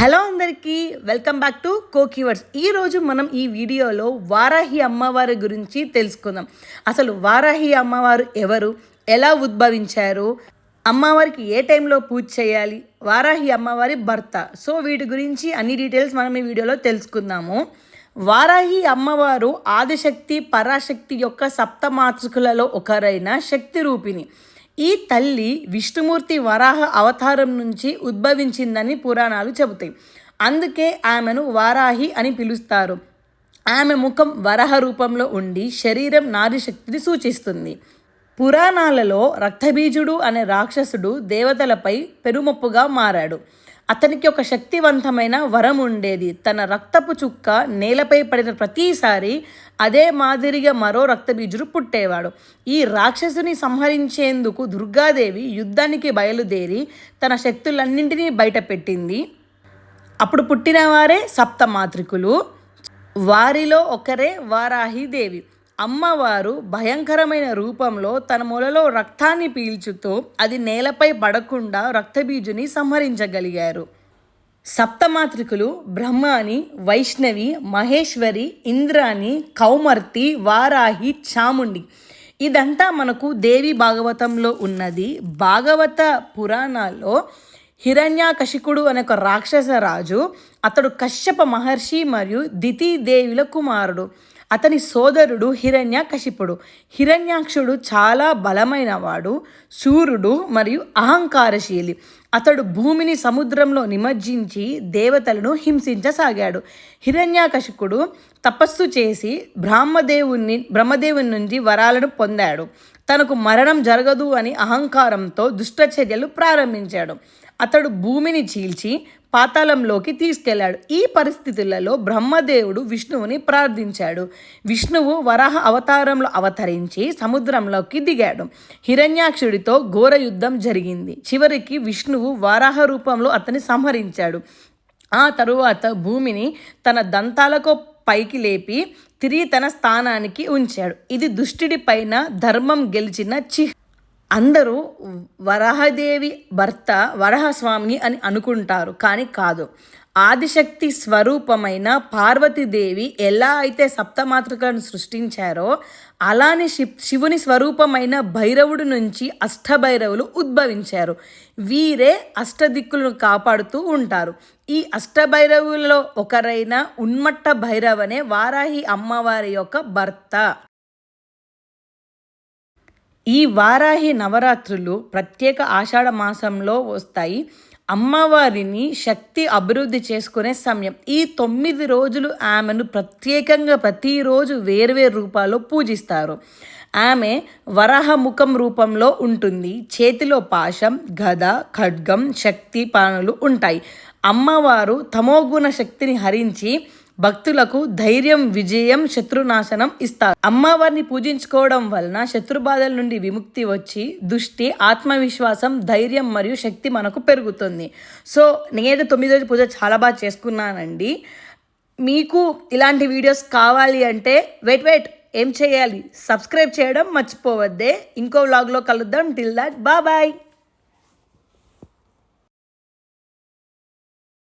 Hello అందరికీ welcome back to కోకీవర్డ్స్ ఈరోజు మనం ఈ వీడియోలో వారాహి అమ్మవారి గురించి తెలుసుకుందాం. అసలు వారాహి అమ్మవారు ఎవరు? ఎలా ఉద్భవించారు? అమ్మవారికి ఏ టైంలో పూజ చేయాలి? వారాహి అమ్మవారి భర్త. సో వీటి గురించి అన్ని డీటెయిల్స్ మనం ఈ వీడియోలో తెలుసుకుందాము. వారాహి అమ్మవారు ఆదిశక్తి పరాశక్తి యొక్క సప్తమాతృకులలో ఒకరైన శక్తి రూపిణి. ఈ తల్లి విష్ణుమూర్తి వరాహ అవతారం నుంచి ఉద్భవించిందని పురాణాలు చెబుతాయి. అందుకే ఆమెను వారాహి అని పిలుస్తారు. ఆమె ముఖం వరహ రూపంలో ఉండి శరీరం నారీశక్తిని సూచిస్తుంది. పురాణాలలో రక్తబీజుడు అనే రాక్షసుడు దేవతలపై పెరుమప్పుగా మారాడు. అతనికి ఒక శక్తివంతమైన వరం ఉండేది. తన రక్తపు చుక్క నేలపై పడిన ప్రతిసారి అదే మాదిరిగా మరో రక్తబీజుడు పుట్టేవాడు. ఈ రాక్షసుని సంహరించేందుకు దుర్గాదేవి యుద్ధానికి బయలుదేరి తన శక్తులన్నింటినీ బయటపెట్టింది. అప్పుడు పుట్టిన వారే మాత్రికులు వారిలో ఒకరే వారాహిదేవి అమ్మవారు భయంకరమైన రూపంలో తన మొలలో రక్తాన్ని పీల్చుతూ అది నేలపై పడకుండా రక్తబీజుని సంహరించగలిగారు. సప్తమాతృకులు బ్రహ్మాని వైష్ణవి మహేశ్వరి ఇంద్రాని కౌమర్తి వారాహి చాముండి. ఇదంతా మనకు దేవి భాగవతంలో ఉన్నది. భాగవత పురాణాల్లో హిరణ్యాకశికుడు అనే ఒక రాక్షస రాజు అతడు కశ్యప మహర్షి మరియు దితీదేవుల కుమారుడు. అతని సోదరుడు హిరణ్యాకశిపుడు. హిరణ్యాక్షుడు చాలా బలమైనవాడు సూర్యుడు మరియు అహంకారశీలి. అతడు భూమిని సముద్రంలో నిమజ్జించి దేవతలను హింసించసాగాడు. హిరణ్యాకశికుడు తపస్సు చేసి బ్రహ్మదేవుని బ్రహ్మదేవుని నుండి వరాలను పొందాడు. తనకు మరణం జరగదు అని అహంకారంతో దుష్టచర్యలు ప్రారంభించాడు. అతడు భూమిని చీల్చి పాతాళంలోకి తీసుకెళ్ళాడు ఈ పరిస్థితులలో బ్రహ్మదేవుడు విష్ణువుని ప్రార్థించాడు. విష్ణువు వరాహ అవతారంలో అవతరించి సముద్రంలోకి దిగాడు. హిరణ్యాక్షుడితో ఘోర యుద్ధం జరిగింది. చివరికి విష్ణువు వరాహ రూపంలో అతన్ని సంహరించాడు. ఆ తరువాత భూమిని తన దంతాలకు పైకి లేపి తిరిగి తన స్థానానికి ఉంచాడు. ఇది దుష్టుడి పైన ధర్మం గెలిచిన చిహ్ అందరూ వరహదేవి భర్త వరహస్వామిని అని అనుకుంటారు కానీ కాదు. ఆదిశక్తి స్వరూపమైన పార్వతీదేవి ఎలా అయితే సప్తమాతృకలను సృష్టించారో అలానే శివుని స్వరూపమైన భైరవుడు నుంచి అష్టభైరవులు ఉద్భవించారు. వీరే అష్టదిక్కులను కాపాడుతూ ఉంటారు. ఈ అష్టభైరవులలో ఒకరైన ఉన్మట్ట భైరవనే వారాహి అమ్మవారి యొక్క భర్త. ఈ వారాహి నవరాత్రులు ప్రత్యేక ఆషాఢ మాసంలో వస్తాయి. అమ్మవారిని శక్తి అభివృద్ధి చేసుకునే సమయం. ఈ తొమ్మిది రోజులు ఆమెను ప్రత్యేకంగా ప్రతిరోజు వేరువేరు రూపాల్లో పూజిస్తారు. ఆమె వరాహముఖం రూపంలో ఉంటుంది. చేతిలో పాశం గద ఖడ్గం శక్తి పానులు ఉంటాయి. అమ్మవారు తమోగుణ శక్తిని హరించి భక్తులకు ధైర్యం విజయం శత్రునాశనం ఇస్తారు. అమ్మవారిని పూజించుకోవడం వలన శత్రు బాధల నుండి విముక్తి వచ్చి దృష్టి ఆత్మవిశ్వాసం ధైర్యం మరియు శక్తి మనకు పెరుగుతుంది. సో నేనైతే తొమ్మిది రోజు పూజ చాలా బాగా చేసుకున్నానండి. మీకు ఇలాంటి వీడియోస్ కావాలి అంటే వెయిట్ వెయిట్ ఏం చేయాలి? సబ్స్క్రైబ్ చేయడం మర్చిపోవద్దే. ఇంకో వ్లాగ్లో కలుద్దాం. Till that bye